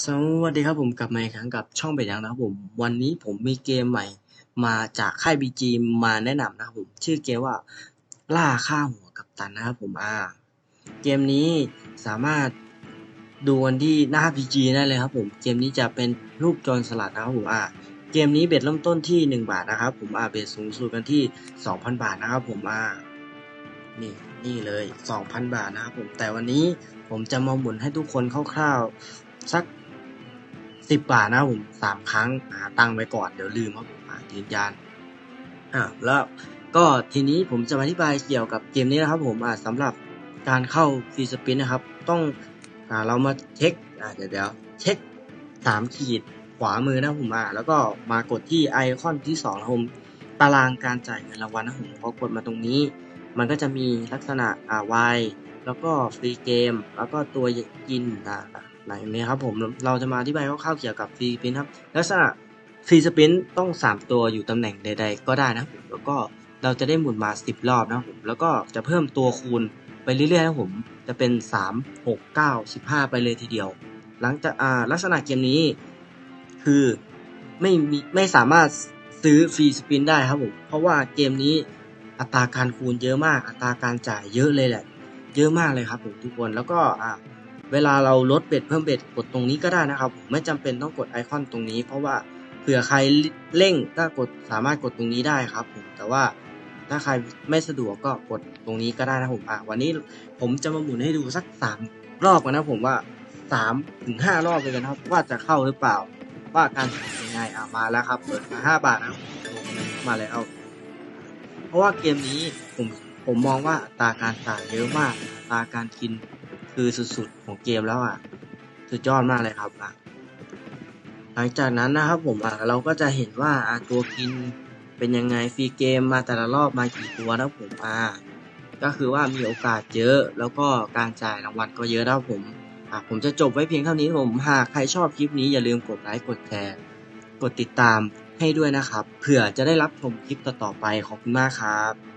สวัสดีครับผมกลับมาอีกครั้งกับช่องเป็ดยังนะครับผมวันนี้ผมมีเกมใหม่มาจากค่ายบีจีมาแนะนำนะครับผมชื่อเกมว่าล่าฆ่าหัวกับตันนะครับผมอ่าเกมนี้สามารถดูกันที่หน้า PG ได้เลยครับผมเกมนี้จะเป็นรูปโจรสลัดนะครับผมอ่าเกมนี้เบ็ดเริ่มต้นที่ 1 บาทนะครับผมอ่าเบ็ดสูงสุดกันที่ 2,000 บาทนะครับผมอ่านี่นี่เลย 2,000 บาทนะครับผมแต่วันนี้ผมจะมาหมุนให้ทุกคนคร่าวๆสัก สิบบาทนะผมสามครั้งหาตังไว้ก่อนเดี๋ยวลืมครับผมอ่ายืนยันอ่าแล้วก็ทีนี้ผมจะมาอธิบายเกี่ยวกับเกมนี้นะครับ ผมอ่าสำหรับการเข้าฟรีสปินนะครับ ต้องอ่าเรามาเช็คอ่าเดี๋ยวเดี๋ยวเช็คสามขีดขวามือนะผมอ่าแล้วก็มากดที่ไอคอนที่สองนะผมตารางการจ่ายเงินรางวัลนะผมพอกดมาตรงนี้ มันก็จะมีลักษณะอ่า Y แล้วก็ฟรีเกม แล้วก็ตัวกินอ่าหลังนี้ครับผมเราจะมาอธิบายคร่าวๆเกี่ยวกับฟรีสปินครับลักษณะฟรีสปินต้อง 3 ตัวอยู่ตำแหน่งใด ๆ ก็ได้นะครับผมแล้วก็เราจะได้หมุนมา 10 รอบนะครับผมแล้วก็จะเพิ่มตัวคูณไปเรื่อยๆนะครับผมจะเป็น 3 6 9 15 ไปเลยทีเดียว หลังจากอาลักษณะเกมนี้คือไม่มีไม่สามารถซื้อฟรีสปินได้ครับผมเพราะว่าเกมนี้อัตราการคูณเยอะมาก อัตราการจ่ายเยอะเลยแหละ เยอะมากเลยครับผมทุกคนแล้วก็อ่าเวลาเราลดเบ็ดเพิ่มเบ็ดกดตรงนี้ก็ได้นะครับผมไม่จำเป็นต้องกดไอคอนตรงนี้ เพราะว่าเผื่อใครเร่งก็กดสามารถกดตรงนี้ได้ครับผมแต่ว่าถ้าใครไม่สะดวกก็กดตรงนี้ก็ได้นะผมอะวันนี้ผมจะมาหมุนให้ดูสักสามรอบกันนะผมว่าสามถึงห้ารอบเลยกันครับ ว่าจะเข้าหรือเปล่า ว่าการจ่ายยังไงอะมาแล้วครับเปิดมาห้าบาทนะมาแล้วเพราะว่าเกมนี้ผม ผมมองว่าอัตราการจ่ายเยอะมากอัตราการกินคือสุดๆของเกมแล้วอะ สุดยอดมากเลยครับอะหลังจากนั้นนะครับผมอะเราก็จะเห็นว่าตัวกินเป็นยังไงฟรีเกมมาแต่ละรอบมากี่ตัวนะผมอะก็คือว่ามีโอกาสเยอะแล้วก็การจ่ายรางวัลก็เยอะนะผมอะผมจะจบไว้เพียงเท่านี้ผมหากใครชอบคลิปนี้อย่าลืมกดไลค์กดแชร์กดติดตามให้ด้วยนะครับเผื่อจะได้รับชมคลิปต่อๆไปขอบคุณมากครับ